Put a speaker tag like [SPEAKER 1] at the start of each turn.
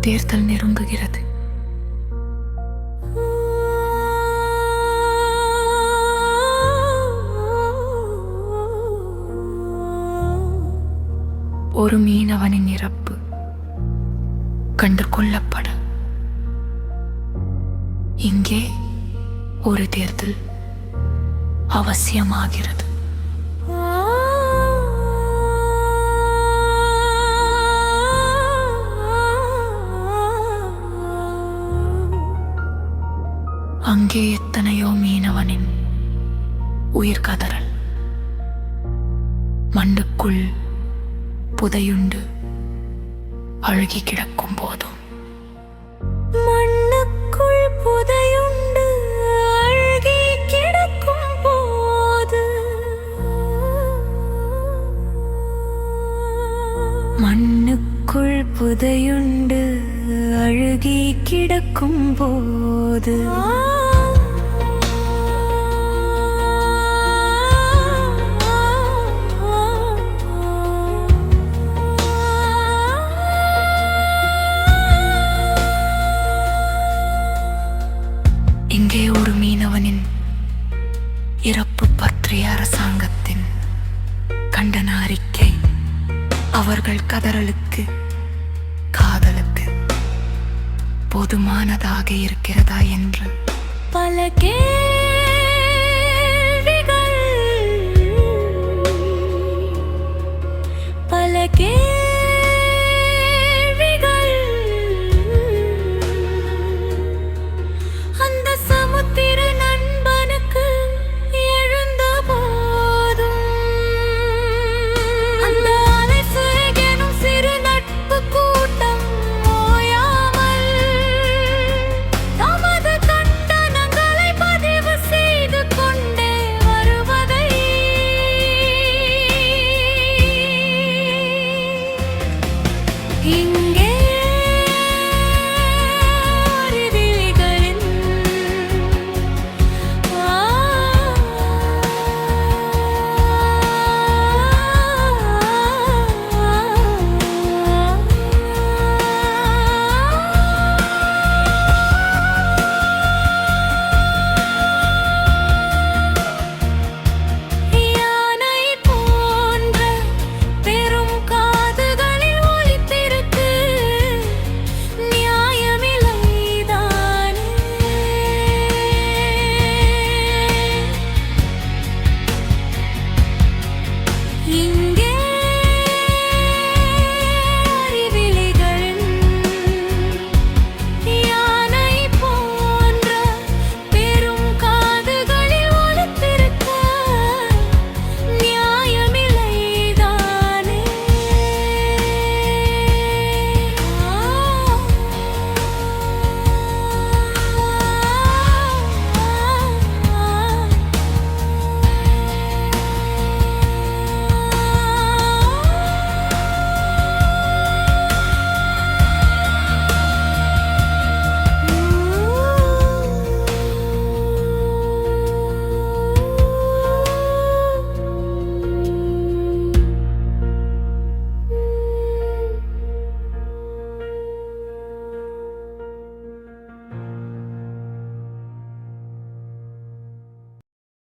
[SPEAKER 1] தேர்தல் நெருங்குகிறது. ஒரு மீனவனின் இறப்பு கண்டு கொள்ளப்பட இங்கே ஒரு தேர்தல் அவசியமாகிறது. அங்கே எத்தனையோ மீனவனின் உயிர் கதறல். மண்ணுக்குள் புதையுண்டு அழுகி கிடக்கும் போதும்.
[SPEAKER 2] மண்ணுக்குள் புதையுண்டு அழுகி கிடக்கும் போது. மண்ணுக்குள் புதையுண்டு அழுகி கிடக்கும் போது.
[SPEAKER 1] இங்கே ஒரு மீனவனின் இறப்பு பற்றிய அரசாங்கத்தின் கண்டன அறிக்கை அவர்கள் கதறலுக்கு போதுமானதாக இருக்கிறதா என்று.
[SPEAKER 2] பல கேள்விகள் பல கே Ingen